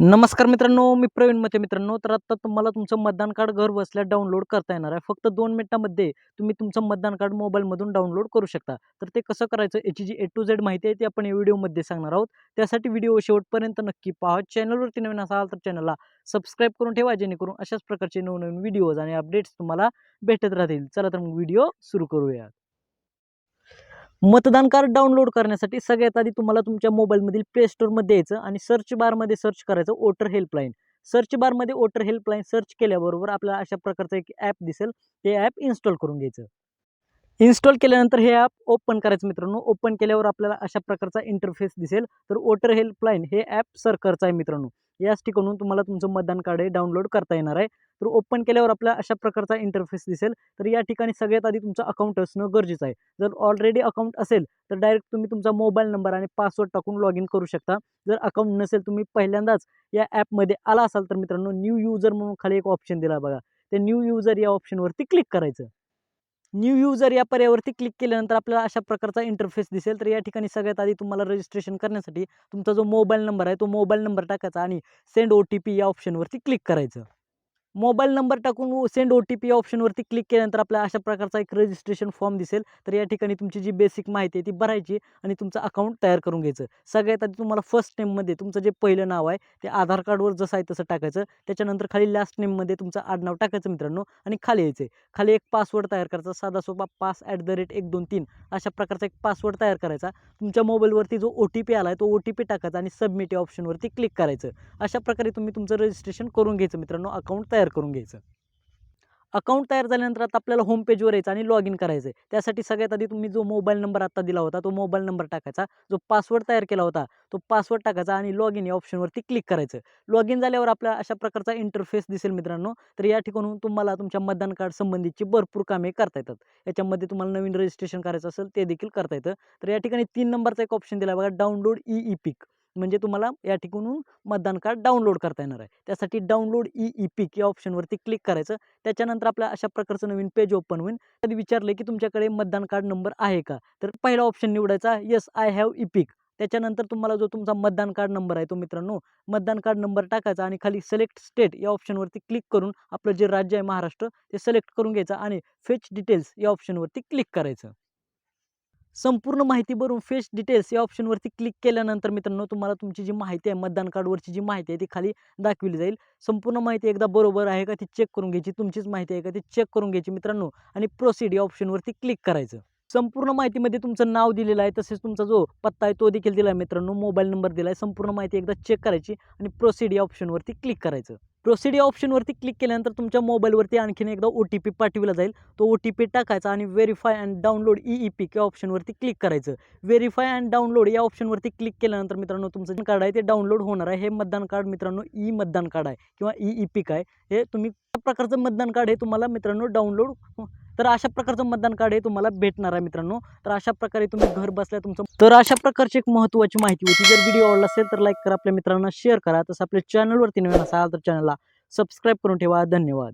नमस्कार मित्रांनो मी प्रवीण मते मित्रांनो. तर आता तुम्हाला तुमचं मतदान कार्ड घर बसल्या डाउनलोड करता येणार आहे. फक्त दोन मिनिटांमध्ये तुम्ही तुमचं मतदान कार्ड मोबाईलमधून डाउनलोड करू शकता. तर ते कसं करायचं याची जी ए टू झेड माहिती आहे ती आपण या व्हिडिओमध्ये सांगणार आहोत. त्यासाठी व्हिडिओ शेवटपर्यंत नक्की पहा. चॅनलवरती नवीन असाल तर चॅनलला सबस्क्राईब करून ठेवा जेणेकरून अशाच प्रकारचे नवनवीन व्हिडिओज आणि अपडेट्स तुम्हाला भेटत राहतील. चला तर मग व्हिडिओ सुरू करूया मतदान कार्ड डाउनलोड करण्यासाठी सगळ्यात आधी तुम्हाला तुमच्या मोबाईलमधील प्ले स्टोअरमध्ये यायचं आणि सर्च बारमध्ये सर्च करायचं वोटर हेल्पलाईन सर्च बारमध्ये वोटर हेल्पलाईन सर्च केल्याबरोबर आपल्याला अशा प्रकारचं एक ॲप दिसेल. ते ॲप इन्स्टॉल करून घ्यायचं. इन्स्टॉल केल्यानंतर हे ॲप ओपन करायचं मित्रांनो. ओपन केल्यावर आपल्याला अशा प्रकारचा इंटरफेस दिसेल. तर वोटर हेल्पलाईन हे ॲप सरकारचं आहे मित्रांनो. याच ठिकाणून तुम्हाला तुमचं मतदान कार्ड हे डाउनलोड करता येणार आहे. तर ओपन केल्यावर आपल्या अशा प्रकारचा इंटरफेस दिसेल. तर या ठिकाणी सगळ्यात आधी तुमचं अकाउंट असणं गरजेचं आहे. जर ऑलरेडी अकाउंट असेल तर डायरेक्ट तुम्ही तुमचा मोबाईल नंबर आणि पासवर्ड टाकून लॉग इन करू शकता. जर अकाउंट नसेल तुम्ही पहिल्यांदाच या ॲपमध्ये आला असाल तर मित्रांनो न्यू युजर म्हणून खाली एक ऑप्शन दिला बघा. ते न्यू युजर या ऑप्शनवरती क्लिक करायचं. न्यू युजर या पर्यावरती क्लिक केल्यानंतर आपल्याला अशा प्रकारचा इंटरफेस दिसेल. तर या ठिकाणी सगळ्यात आधी तुम्हाला रजिस्ट्रेशन करण्यासाठी तुमचा जो मोबाईल नंबर आहे तो मोबाईल नंबर टाकायचा आणि सेंड ओ टी पी या ऑप्शनवरती क्लिक करायचं. मोबाईल नंबर टाकून सेंड ओ टी पी या ऑप्शनवरती क्लिक केल्यानंतर आपल्याला अशा प्रकारचा एक रजिस्ट्रेशन फॉर्म दिसेल. तर या ठिकाणी तुमची जी बेसिक माहिती आहे ती भरायची आणि तुमचं अकाउंट तयार करून घ्यायचं. सगळ्यात आधी तुम्हाला फर्स्ट नेममध्ये तुमचं जे पहिलं नाव आहे ते आधार कार्डवर जसं आहे तसं टाकायचं. त्याच्यानंतर खाली लास्ट नेममध्ये तुमचं आडनाव टाकायचं मित्रांनो आणि खाली यायचं खाली एक पासवर्ड तयार करायचा. साधा सोपा पास ॲट द रेट एक दोन तीन अशा प्रकारचा एक पासवर्ड तयार करायचा. तुमच्या मोबाईलवरती जो ओ टी पी आला आहे तो ओ टी पी टाकायचा आणि सबमिट या ऑप्शनवरती क्लिक करायचं. अशा प्रकारे तुम्ही तुमचं रजिस्ट्रेशन करून घ्यायचं मित्रांनो. अकाउंट तयार करून घ्यायचं. अकाउंट तयार झाल्यानंतर आता आपल्याला होम पेजवर यायचं आणि लॉग इन करायचं आहे त्यासाठी सगळ्यात आधी तुम्ही जो मोबाईल नंबर आता दिला होता तो मोबाईल नंबर टाकायचा. जो पासवर्ड तयार केला होता तो पासवर्ड टाकायचा आणि लॉग इन या ऑप्शनवरती क्लिक करायचं. लॉग इन झाल्यावर आपल्याला अशा प्रकारचा इंटरफेस दिसेल मित्रांनो. तर या ठिकाणून तुम्हाला तुमच्या मतदान कार्ड संबंधीची भरपूर कामे करता येतात. याच्यामध्ये तुम्हाला नवीन रजिस्ट्रेशन करायचं असेल ते देखील करता येतं. तर या ठिकाणी तीन नंबरचा एक ऑप्शन दिला बघा डाउनलोड ई ई पिक म्हणजे तुम्हाला या ठिकाणून मतदान कार्ड डाउनलोड करता येणार आहे. त्यासाठी डाउनलोड ई ई पिक या ऑप्शनवरती क्लिक करायचं. त्याच्यानंतर आपल्या अशा प्रकारचं नवीन पेज ओपन होईल. कधी विचारलं की तुमच्याकडे मतदान कार्ड नंबर आहे का? तर पहिला ऑप्शन निवडायचा yes I have EPIC त्याच्यानंतर तुम्हाला जो तुमचा मतदान कार्ड नंबर आहे तो मित्रांनो मतदान कार्ड नंबर टाकायचा आणि खाली सिलेक्ट स्टेट या ऑप्शनवरती क्लिक करून आपलं जे राज्य आहे महाराष्ट्र ते सिलेक्ट करून घ्यायचं आणि फेच डिटेल्स या ऑप्शनवरती क्लिक करायचं. संपूर्ण माहिती भरून फेस डिटेल्स या ऑप्शनवरती क्लिक केल्यानंतर मित्रांनो तुम्हाला तुमची जी माहिती आहे मतदान कार्डवरची जी माहिती आहे ती खाली दाखवली जाईल. संपूर्ण माहिती एकदा बरोबर आहे का ती चेक करून घ्यायची. तुमचीच माहिती आहे का ती चेक करून घ्यायची मित्रांनो. आणि प्रोसीड या ऑप्शनवरती क्लिक करायचं. संपूर्ण माहितीमध्ये तुमचं नाव दिलेलं आहे तसेच तुमचा जो पत्ता आहे तो देखील दिला आहे मित्रांनो. मोबाईल नंबर दिला आहे संपूर्ण माहिती एकदा चेक करायची आणि प्रोसिड या ऑप्शनवरती क्लिक करायचं. प्रोसिडी या ऑप्शनवरती क्लिक केल्यानंतर तुमच्या मोबाईलवरती आणखीन एकदा ओ टी पी पाठविला जाईल. तो ओ टी पी टाकायचा आणि verify and download E E P या ऑप्शनवरती क्लिक करायचं. व्हेरीफाय अँड डाउनलोड या ऑप्शनवरती क्लिक केल्यानंतर मित्रांनो तुमचं जे कार्ड आहे ते डाउनलोड होणार आहे. हे मतदान कार्ड मित्रांनो ई मतदान कार्ड आहे किंवा ई ई पी काय हे तुम्ही प्रकारचं मतदान कार्ड हे तुम्हाला मित्रांनो डाउनलोड हो, तर अशा प्रकारचं मतदान कार्ड हे तुम्हाला भेटणार आहे मित्रांनो. तर अशा प्रकारे तुम्ही घर बसल्या तुमचं तर अशा प्रकारची एक महत्त्वाची माहिती होती. जर व्हिडिओ आवडला असेल तर लाईक करा आपल्या मित्रांना शेअर करा. तसं आपल्या चॅनलवरती नवीन असाल तर चॅनलला सबस्क्राईब करून ठेवा. धन्यवाद.